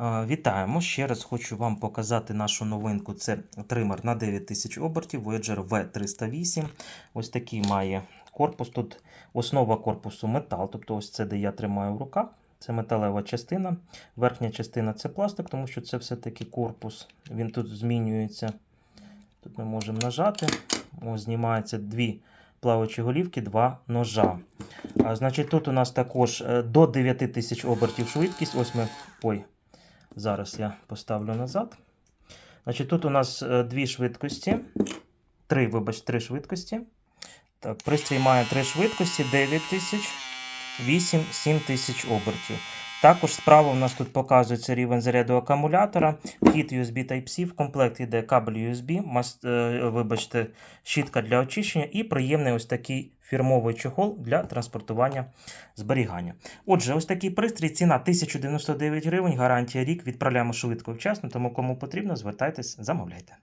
Вітаємо! Ще раз хочу вам показати нашу новинку. Це тример на 9000 обертів Voyager V308. Ось такий має корпус. Тут основа корпусу метал, тобто ось це, де я тримаю в руках. Це металева частина. Верхня частина це пластик, тому що це все-таки корпус. Він тут змінюється. Тут ми можемо нажати. Ось знімаються дві плаваючі голівки, два ножа. А, значить, тут у нас також е, до 9000 обертів швидкість. Ось ми. Ой, зараз я поставлю назад. Значить, тут у нас е, дві швидкості. Три, вибач, три швидкості. Так, пристрій має три швидкості: 9 тисяч, 8, 7 тисяч обертів. Також справа у нас тут показується рівень заряду акумулятора, вхід USB Type-C, в комплекті йде кабель USB, мас- е, вибачте, щітка для очищення і приємний ось такий фірмовий чохол для транспортування зберігання. Отже, ось такий пристрій, ціна 1099 гривень, гарантія рік, відправляємо швидко вчасно, тому кому потрібно, звертайтесь, замовляйте.